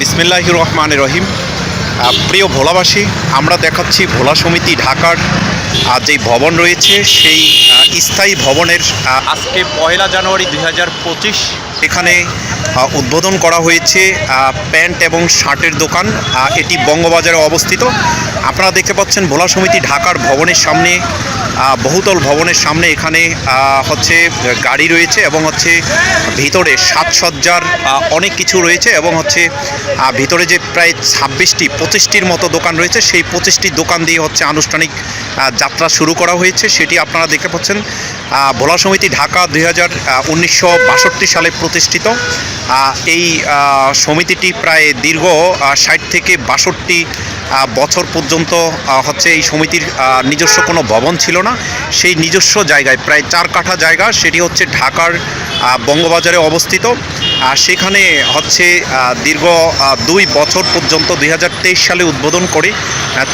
বিসমিল্লাহ রহমান রহিম। প্রিয় ভোলাবাসী আমরা দেখাচ্ছি ভোলা সমিতি ঢাকার যে যেই ভবন রয়েছে সেই স্থায়ী ভবনের আজকে পয়লা জানুয়ারি দুই হাজার পঁচিশ। এখানে উদ্বোধন করা হয়েছে প্যান্ট এবং শার্টের দোকান। এটি বঙ্গবাজারে অবস্থিত। আপনারা দেখতে পাচ্ছেন ভোলা সমিতি ঢাকার ভবনের সামনে বহুতল ভবনের সামনে এখানে হচ্ছে গাড়ি রয়েছে এবং হচ্ছে ভিতরে সাজসজ্জার অনেক কিছু রয়েছে এবং হচ্ছে ভিতরে যে প্রায় ছাব্বিশটি, পঁচিশটির মতো দোকান রয়েছে, সেই পঁচিশটি দোকান দিয়ে হচ্ছে আনুষ্ঠানিক যাত্রা শুরু করা হয়েছে। সেটি আপনারা দেখতে পাচ্ছেন ভোলা সমিতি ঢাকা দুই হাজার সালে প্রতিষ্ঠিত। এই সমিতিটি প্রায় দীর্ঘ ষাট থেকে বাষট্টি বছর পর্যন্ত হচ্ছে এই সমিতির নিজস্ব কোনো ভবন ছিল না। সেই নিজস্ব জায়গায়, প্রায় চার কাঠা জায়গা, সেটি হচ্ছে ঢাকার বঙ্গবাজারে অবস্থিত। সেখানে হচ্ছে দীর্ঘ দুই বছর পর্যন্ত দু হাজার তেইশ সালে উদ্বোধন করে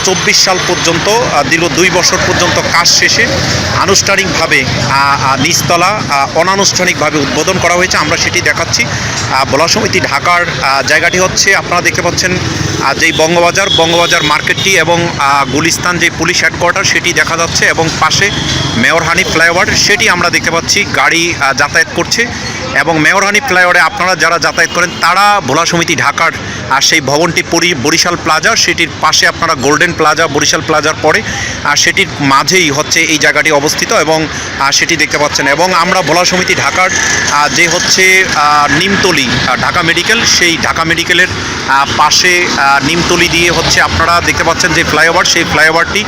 চব্বিশ সাল পর্যন্ত দীর্ঘ দুই বছর পর্যন্ত কাজ শেষে আনুষ্ঠানিকভাবে নিচতলা অনানুষ্ঠানিকভাবে উদ্বোধন করা হয়েছে। আমরা সেটি দেখাচ্ছি। বলা সমিতি ঢাকার জায়গাটি হচ্ছে, আপনারা দেখতে পাচ্ছেন যেই বঙ্গবাজার বঙ্গবাজার মার্কেটটি এবং গুলিস্তান যে পুলিশ হেডকোয়ার্টার, সেটি দেখা যাচ্ছে এবং পাশে মেয়রহানি ফ্লাইওভার, সেটি আমরা দেখতে পাচ্ছি। গাড়ি যাতায়াত করছে। এবং মেয়রহানি ফ্লাইওভারে আপনারা যারা যাতায়াত করেন, তারা ভোলা সমিতি ঢাকার আর সেই ভবনটি পরি বরিশাল প্লাজা, সেটির পাশে আপনারা গোল্ডেন প্লাজা, বরিশাল প্লাজার পরে, আর সেটির মাঝেই হচ্ছে এই জায়গাটি অবস্থিত এবং সেটি দেখতে পাচ্ছেন। এবং আমরা ভোলা সমিতি ঢাকার যে হচ্ছে নিমতলি ঢাকা মেডিকেল, সেই ঢাকা মেডিকেলের পাশে নিমতলি দিয়ে হচ্ছে আপনারা দেখতে পাচ্ছেন যে ফ্লাইওভার, সেই ফ্লাইওভারটি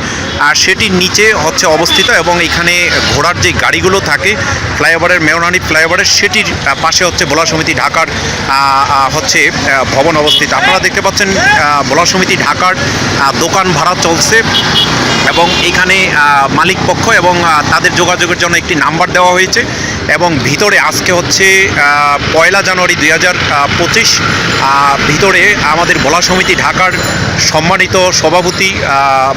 আর সেটির নিচে হচ্ছে অবস্থিত এবং এখানে ঘোড়ার যে গাড়িগুলো থাকে, ফ্লাইওভারের মেয়রানি ফ্লাইওভারের, সেটির আহ, পাশে হচ্ছে ভোলা সমিতি ঢাকার হচ্ছে ভবন অবস্থিত। আপনারা দেখতে পাচ্ছেন ভোলা সমিতি ঢাকার দোকান ভাড়া চলছে এবং এখানে মালিক পক্ষ এবং তাদের যোগাযোগের জন্য একটি নাম্বার দেওয়া হয়েছে এবং ভিতরে আজকে হচ্ছে পয়লা জানুয়ারি দুই হাজার পঁচিশ ভিতরে আমাদের বলা সমিতি ঢাকার সম্মানিত সভাপতি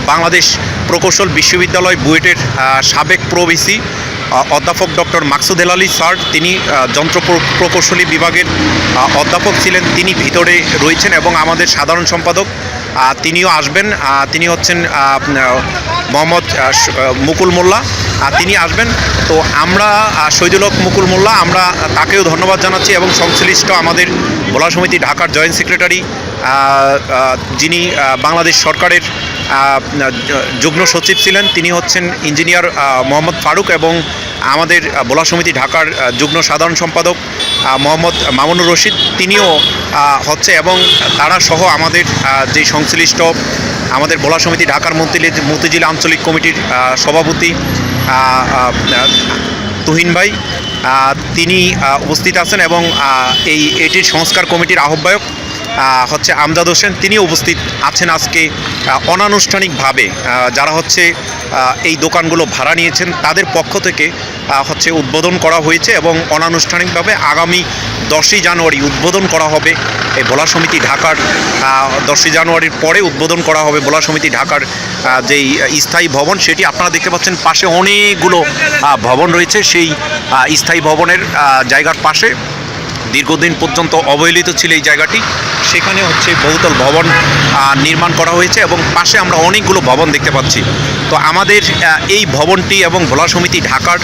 বাংলাদেশ প্রকৌশল বিশ্ববিদ্যালয় বুয়েটের সাবেক প্রভিসি অধ্যাপক ডক্টর মাকসুদ হেল আলী স্যার, তিনি যন্ত্র প্র- প্রকৌশলী বিভাগের অধ্যাপক ছিলেন, তিনি ভিতরে রয়েছেন এবং আমাদের সাধারণ সম্পাদক তিনিও আসবেন তিনি হচ্ছেন মোহাম্মদ মুকুল মোল্লা তিনি আসবেন। তো আমরা শহীদুল মুকুল মোল্লা, আমরা তাকেও ধন্যবাদ জানাচ্ছি এবং সংশ্লিষ্ট আমাদের ভোলা সমিতি ঢাকার জয়েন্ট সেক্রেটারি যিনি বাংলাদেশ সরকারের যুগ্ম সচিব ছিলেন। তিনি হচ্ছেন ইঞ্জিনিয়ার মোহাম্মদ ফারুক এবং আমাদের ভোলা সমিতি ঢাকার যুগ্ম সাধারণ সম্পাদক মোহাম্মদ মামুনুর রশিদ। তিনিও হচ্ছে এবং তারা সহ আমাদের যে সংশ্লিষ্ট আমাদের ভোলা সমিতি ঢাকার মন্ত্রী মতিঝিল আঞ্চলিক কমিটির সভাপতি তুহিন ভাই তিনি উপস্থিত আছেন এবং এই এটির সংস্কার কমিটির আহ্বায়ক। আহ, হচ্ছে আমজাদ হোসেন তিনি উপস্থিত আছেন আজকে অনানুষ্ঠানিকভাবে। যারা হচ্ছে এই দোকানগুলো ভাড়া নিয়েছেন, তাদের পক্ষ থেকে হচ্ছে উদ্বোধন করা হয়েছে এবং অনানুষ্ঠানিকভাবে আগামী দশই জানুয়ারি উদ্বোধন করা হবে এই ভোলা সমিতি ঢাকার দশই জানুয়ারির পরে উদ্বোধন করা হবে ভোলা সমিতি ঢাকার যেই স্থায়ী ভবন, সেটি আপনারা দেখতে পাচ্ছেন পাশে অনেকগুলো ভবন রয়েছে। সেই স্থায়ী ভবনের জায়গার পাশে দীর্ঘদিন পর্যন্ত অবহেলিত ছিল এই জায়গাটি। সেখানে হচ্ছে বহুতল ভবন নির্মাণ করা হয়েছে এবং পাশে আমরা অনেকগুলো ভবন দেখতে পাচ্ছি। তো আমাদের এই ভবনটি এবং ভোলা সমিতি ঢাকার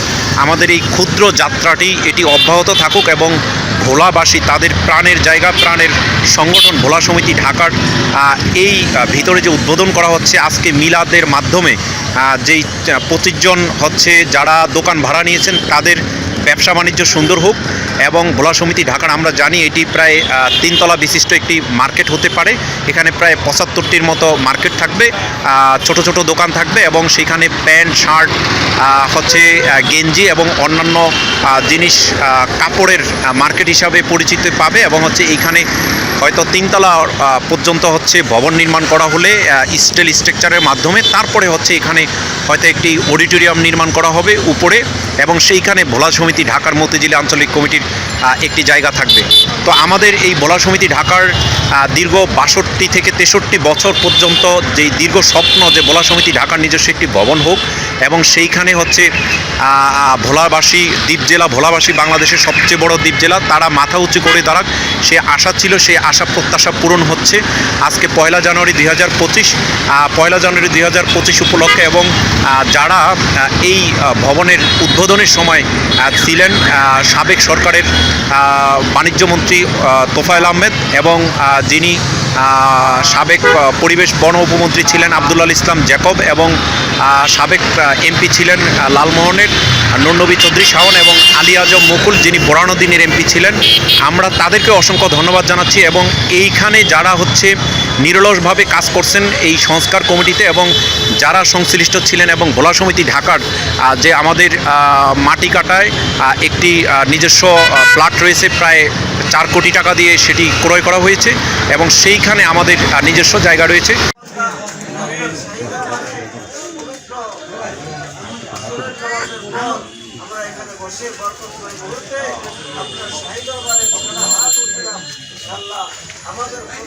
আমাদের এই ক্ষুদ্র যাত্রাটি, এটি অব্যাহত থাকুক এবং ভোলাবাসী তাদের প্রাণের জায়গা, প্রাণের সংগঠন ভোলা সমিতি ঢাকার এই ভিতরে যে উদ্বোধন করা হচ্ছে আজকে মিলাদের মাধ্যমে যেই পঁচিশ জন হচ্ছে যারা দোকান ভাড়া নিয়েছেন, তাদের ব্যবসা বাণিজ্য সুন্দর হোক এবং ভোলা সমিতি ঢাকার আমরা জানি এটি প্রায় তিনতলা বিশিষ্ট একটি মার্কেট হতে পারে। এখানে প্রায় পঁচাত্তরটির মতো মার্কেট থাকবে ছোট ছোট দোকান থাকবে এবং সেখানে প্যান্ট, শার্ট হচ্ছে গেঞ্জি এবং অন্যান্য জিনিস কাপড়ের মার্কেট হিসাবে পরিচিত পাবে এবং হচ্ছে এইখানে হয়তো তিনতলা পর্যন্ত হচ্ছে ভবন নির্মাণ করা হলে স্টেল স্ট্রাকচারের মাধ্যমে। তারপরে হচ্ছে এখানে হয়তো একটি অডিটোরিয়াম নির্মাণ করা হবে উপরে এবং সেইখানে ভোলা সমিতি ঢাকার মতিঝিলি আঞ্চলিক কমিটির একটি জায়গা থাকবে। তো আমাদের এই ভোলা সমিতি ঢাকার দীর্ঘ বাষট্টি থেকে তেষট্টি বছর পর্যন্ত যেই দীর্ঘ স্বপ্ন যে ভোলা সমিতি ঢাকার নিজস্ব একটি ভবন হোক এবং সেইখানে হচ্ছে ভোলাবাসী দ্বীপ জেলা ভোলাবাসী বাংলাদেশের সবচেয়ে বড় দ্বীপ জেলা, তারা মাথা উঁচু করে দাঁড়াক। সে আশা ছিল সেই আশা প্রত্যাশা পূরণ হচ্ছে। আজকে পয়লা জানুয়ারি দুই হাজার পঁচিশ পয়লা জানুয়ারি দুই হাজার পঁচিশ উপলক্ষে এবং যারা এই ভবনের উদ্বোধনের সময় ছিলেন সাবেক সরকারের বাণিজ্যমন্ত্রী আহ, তোফায়েল আহমেদ এবং যিনি সাবেক পরিবেশ বন উপমন্ত্রী ছিলেন আবদুল্লাল ইসলাম জ্যাকব এবং সাবেক এমপি ছিলেন লালমোহনের নন্নবী চৌধুরী শাহন এবং আলী আজম মুকুল যিনি দিনের এমপি ছিলেন। আমরা তাদেরকে অসংখ্য ধন্যবাদ জানাচ্ছি এবং এইখানে যারা হচ্ছে নিরলসভাবে কাজ করছেন এই সংস্কার কমিটিতে এবং যারা সংশ্লিষ্ট ছিলেন এবং ভোলা সমিতি ঢাকার যে আমাদের মাটি কাটায় একটি নিজস্ব প্লাট রয়েছে প্রায় চার কোটি টাকা দিয়ে সেটি ক্রয় করা হয়েছে এবং সেইখানে আমাদের নিজস্ব জায়গা রয়েছে আমরা এখানে বসে বরকতময় মুহূর্তে আপনার শাহী দরবারে দোকানে হাত উঠলাম আল্লাহ আমাদের প্রত্যেকের দোকানে হাতকে কবুল করবেন আল্লাহ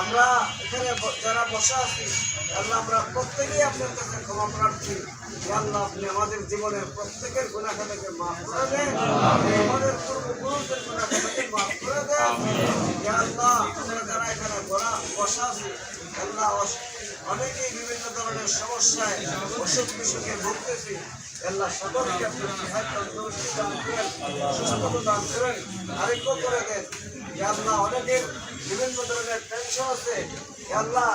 আমরা এখানে যারা বসে আছি আল্লাহ আমরা প্রত্যেকেই আপনার কাছে ক্ষমা প্রার্থী। আল্লাহ আপনি আমাদের জীবনের প্রত্যেকের গুণাখানাকে মাফ করে দেন। আমাদের পূর্বপুরুষদের গুণাখানাকে মাফ করে দেন। আল্লাহ আমরা যারা এখানে বলা বসে আছি আল্লাহ অনেকেই বিভিন্ন ধরনের সমস্যায় অসুখ বিসুখে ভুগতেছি। আল্লাহ সকলকে আপনি সিহাত তন্দুরুস্তি দান করেন সুস্থতা দান করেন আরোগ্য করে দেন। আল্লাহ অনেকের বিভিন্ন ধরনের টেনশন আছে। করে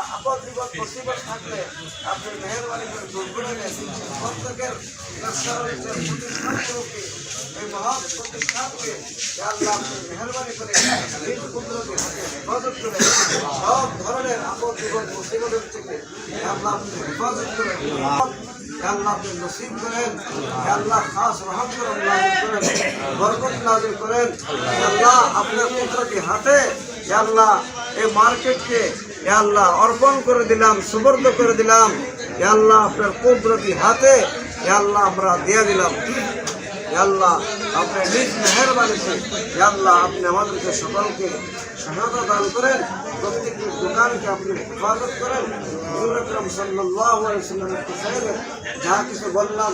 এই আপনি করে সব ধরনের আপনি আপনি করেন খাস করেন করেন। আপনার কুদরতি হাতে আল্লাহ এই মার্কেটকে আল্লাহ, অর্পণ করে দিলাম সুবর্দ করে দিলাম। আল্লাহ, আপনার কুদরতি হাতে আল্লাহ আমরা দিয়ে দিলাম। আল্লাহ, আপনি নিজ মেহরবানিতে আল্লাহ, আপনি আমাদেরকে সকলকে সহায়তা দান করেন। প্রত্যেকটি দোকানকে আপনি হেফাজত করেন। কুসাইরে যা কিছু বললাম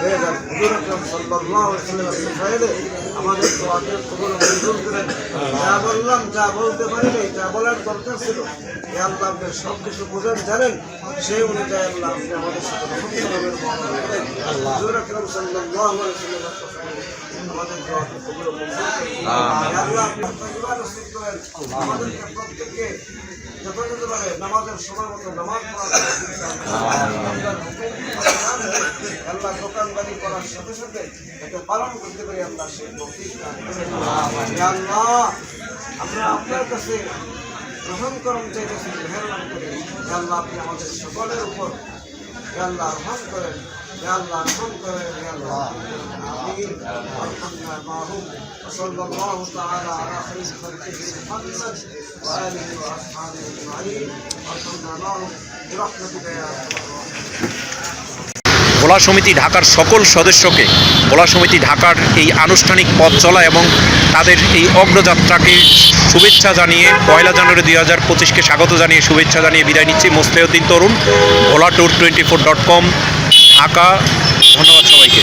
হয়ে যান হুজুর আকরাম সাল্লাল্লাহু আলাইহি সাল্লামের কুসাইরে আমাদের দোয়াকে কবুল মঞ্জুর করেন। যা বললাম যা বলতে পারিনি যা বলার দরকার ছিল এ আল্লাহ আপনি সব কিছু বোঝেন জানেন সেই অনুযায়ী আল্লাহ আপনি আমাদের সাথে রহমতের মহান করেন। হুজুর আকরাম সাল্লাল্লাহু আলাইহি সাল্লামের আমাদের দোয়াকে কবুল মঞ্জুর করেন। আল্লাহ আপনি তকবীর নসিব করেন। আমাদেরকে প্রত্যেককে যথাযথভাবে নামাজের সময় মতো নামাজ করেন। আল্লাহ দোকানদারি করার সাথে সাথে একে পালন করতে পারি আল্লাহ সেই তৌফিক দান করেন। ইয়া আল্লাহ আমরা আপনার কাছে গ্রহণ করম চাইতেছি মেহরবানি করে ইয়া আল্লাহ আপনি আমাদের সকলের উপর ইয়া আল্লাহ রহম করেন ইয়া আল্লাহ রহম করেন ইয়া আল্লাহ আমিন আলহামদুলিল্লাহ মাহুম وصلى الله تعالى على خير خلقه محمد وآله وأصحابه أجمعين وارحمنا معهم برحمتك يا أرحم الراحمين ভোলা সমিতি ঢাকার সকল সদস্যকে ভোলা সমিতি ঢাকার এই আনুষ্ঠানিক পথ চলা এবং তাদের এই অগ্রযাত্রাকে শুভেচ্ছা জানিয়ে, পয়লা জানুয়ারি দুই হাজার পঁচিশকে স্বাগত জানিয়ে শুভেচ্ছা জানিয়ে বিদায় নিচ্ছি Mostahaddin Tarun, Bhola tour twenty four dot com, Dhaka, ধন্যবাদ সবাইকে।